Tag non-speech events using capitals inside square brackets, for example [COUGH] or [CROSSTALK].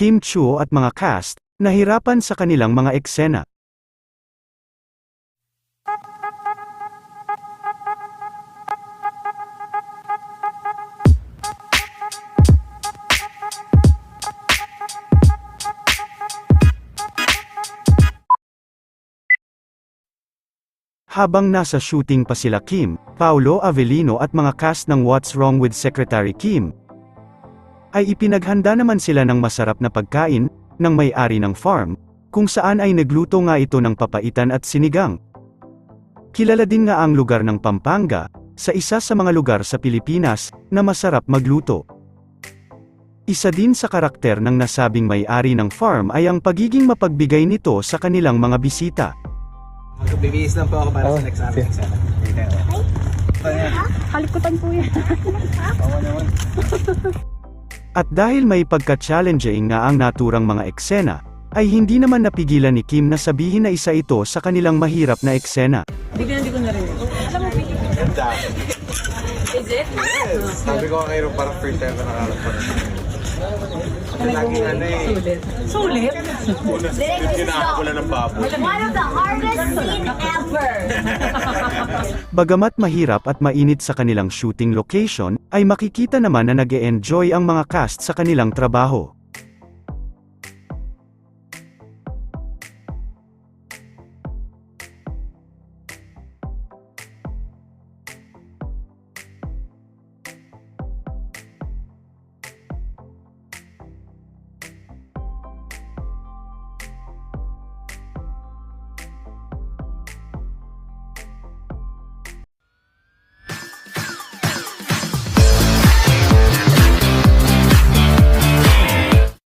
Kim Chuo at mga cast, nahirapan sa kanilang mga eksena. Habang nasa shooting pa sila Kim, Paolo Avellino at mga cast ng What's Wrong with Secretary Kim, ay ipinaghanda naman sila ng masarap na pagkain, ng may-ari ng farm, kung saan ay nagluto nga ito ng papaitan at sinigang. Kilala din nga ang lugar ng Pampanga, sa isa sa mga lugar sa Pilipinas, na masarap magluto. Isa din sa karakter ng nasabing may-ari ng farm ay ang pagiging mapagbigay nito sa kanilang mga bisita. Bibihis lang po ako para Oh, sa next sige. amin. Kalikutan po yan. [LAUGHS] At dahil may pagka-challenging nga ang naturang mga eksena, ay hindi naman napigilan ni Kim na sabihin na isa ito sa kanilang mahirap na eksena. Hindi ko, hindi ko narinig. Alam mo, is it? Sabi ko kayo parang first time ko nakalap ko. Lagi ano eh. Sulit. Sulit? Una sa split kinakakulan ng baboy. One of the hardest scene ever. [LAUGHS] Bagamat mahirap at mainit sa kanilang shooting location, ay makikita naman na nag enjoy ang mga cast sa kanilang trabaho.